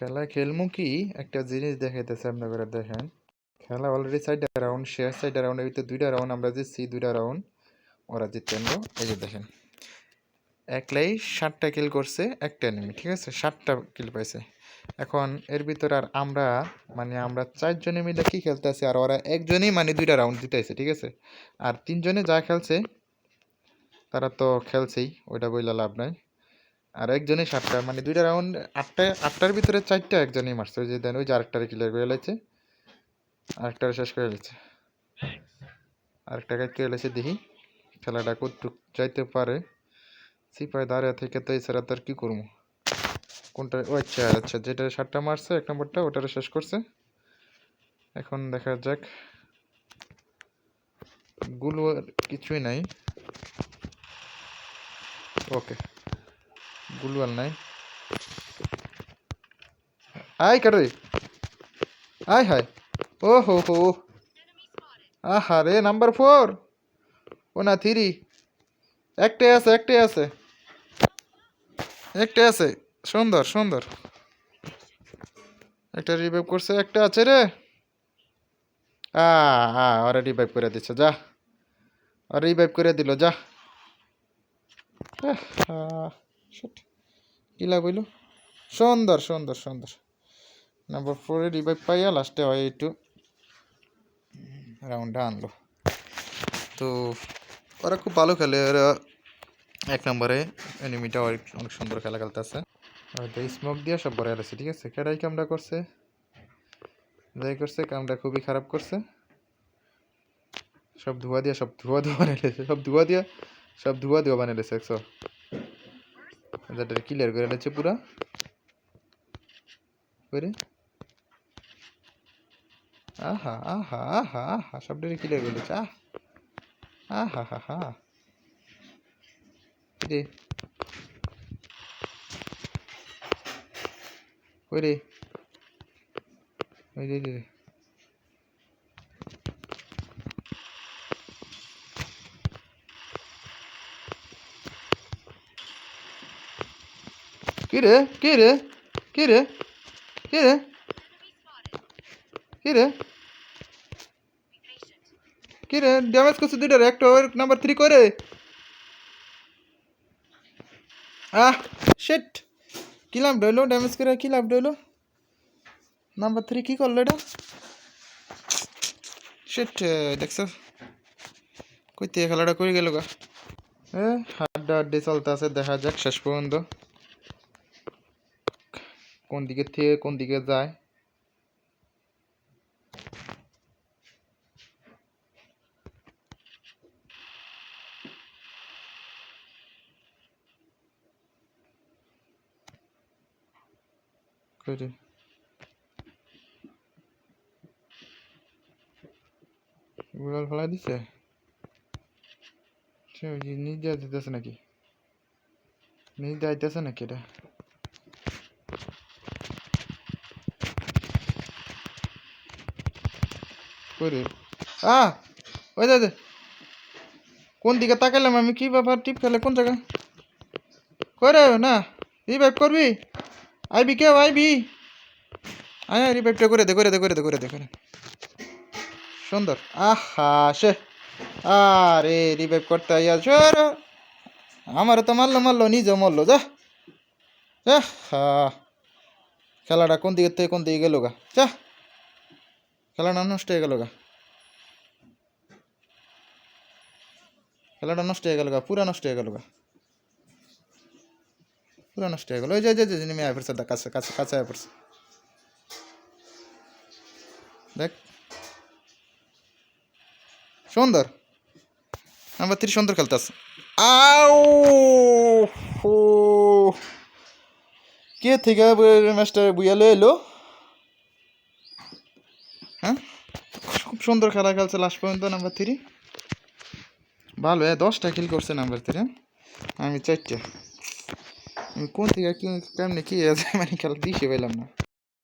খেলা খেলমু কি? একটা জিনিস দেখাইতেছে আপনারা দেখেন। খেলা অলরেডি চারটা রাউন্ড শেষ চারটা রাউন্ডের ভিতরে দুইটা রাউন্ড আমরা জিতছি, দুইটা রাউন্ড ওরা জিততে আনলো এই যে দেখেন, একলাই ষাটটা কিল করছে, একটা এনিমি ঠিক আছে? ষাটটা কিল পাইছে। এখন এর ভিতর আর আমরা মানে আমরা চারজনে মিলে কি খেলতেছি? আর ওরা একজনই মানে দুইটা রাউন্ড জিতাইছে, ঠিক আছে? আর তিনজনে যা খেলছে, তারা তো খেলছেই, ওইটা বইলা লাভ নাই। আর একজনই সাতটা মানে দুইটা রাউন্ড আটটা, আটটার ভিতরে চারটা একজনই মারছে। যে দেন, ওই যে আরেকটারে ক্লিয়ার করে লাইছে আরেকটারে শেষ করে লাইছে আরেকটা করে লাইছে দেখি খেলাটা কতটুক যাইতে পারে। সিপাই দাঁড়িয়ে থেকে তো এছাড়া তার কী করব? কোনটা, ও আচ্ছা আচ্ছা যেটা সাতটা মারছে, এক নম্বরটা, ওটারে শেষ করছে। এখন দেখা যাক। গুলো কিছুই নাই। ওকে। গুলওয়াল নাই। আয় কারে আয় হায়। ও হো। হো আহা রে নাম্বার ফোর। ও না, থ্রি। একটাই আছে একটাই আছে। একটাই আছে। সুন্দর সুন্দর। একটা রিভাইভ করছে, একটা আছে রে। আ আ, ওরা রিভাইভ করে দিচ্ছে যা। আর রিভাইভ করে দিল, যা। আহ, shit. কি লাভ হইল সুন্দর সুন্দর। সুন্দর নাম্বার ফোরে রিভাইভ পাইয়া লাস্টে হয় একটু রাউন্ডটা আনলো। তো ওরা খুব ভালো খেলে। ওরা এক নম্বরে এনিমিটা অনেক সুন্দর খেলা খেলতেছে। হয়তো স্মোক দিয়ে সব ভরে আছে ঠিক আছে? কেডাই কামটা করছে। যাই করছে কামটা খুবই খারাপ করছে। সব ধোয়া দিয়া সব ধোয়া ধোয়া বানিয়ে সব ধোয়া দিয়া সব ধোয়া ধোয়া বানিয়ে লেছে একশো যেটা ক্লিয়ার করে লেছে পুরা। করে। আহা আহা আহা আহা সবটাই ক্লিয়ার করে লেছে আহ, আহা, হা হা। রে ওই রে রে রে কি রে কি রে কি রে কি রে কি রে কি রে ড্যামেজ করছে দুইটার একটা ওর নাম্বার থ্রি করে আহ শেট কি লাভ ডইলো ড্যামেজ করে কি লাভ ডইলো নাম্বার থ্রি কি করল এটা শেট দেখছ কইতে খেলাটা করে গেল গা এ হাড্ডা হাড্ডি চলতে আছে দেখা যাক শেষ পর্যন্ত কোন দিকে থেকে কোন দিকে যায়। করে গুড়াল ফেলা দিছে? নিজে দিতেছে নাকি? নিজে আইতেছে নাকি এটা? করে। আ ওই দাদা কোন দিকে তাকালাম আমি? কি ব্যাপার? টিপ খেলে কোন জায়গা করে না রিভাইভ করবি? আইবি কেউ? আইবি আয় রিভাইভটা করে দে করে দে করে দে করে দে, করে সুন্দর। আহা, সে। আরে রিভাইভ করতে আইয়া সর আমারও তো মারলো মারলো, নিজেও মরলো, যা। যা খেলাটা কোন দিকে থেকে কোন দিকে গেল গা? যা। খেলাটা নষ্ট হয়ে গেল গা। খেলাটা নষ্ট হয়ে গেল গা, পুরা নষ্ট হয়ে গেল গা। পুরা নষ্ট হয়ে গেল। ওই যে যে নেমে আয় পড়ছে, কাছে কাছে কাছে আয় পড়ছে। দেখ। সুন্দর। নাম্বার থ্রি সুন্দর খেলতেছে আও কে থেকে ম্যাচটা বুয়ালো এলো? হ্যাঁ? খুব সুন্দর খেলা খেলছে লাস্ট পর্যন্ত নাম্বার থ্রি ভালো হ্যাঁ দশটা খেল করছে নাম্বার থ্রি আমি চারটে। কোন থেকে কেমনি কী আছে? মানে খেলা দিয়ে পেলাম না।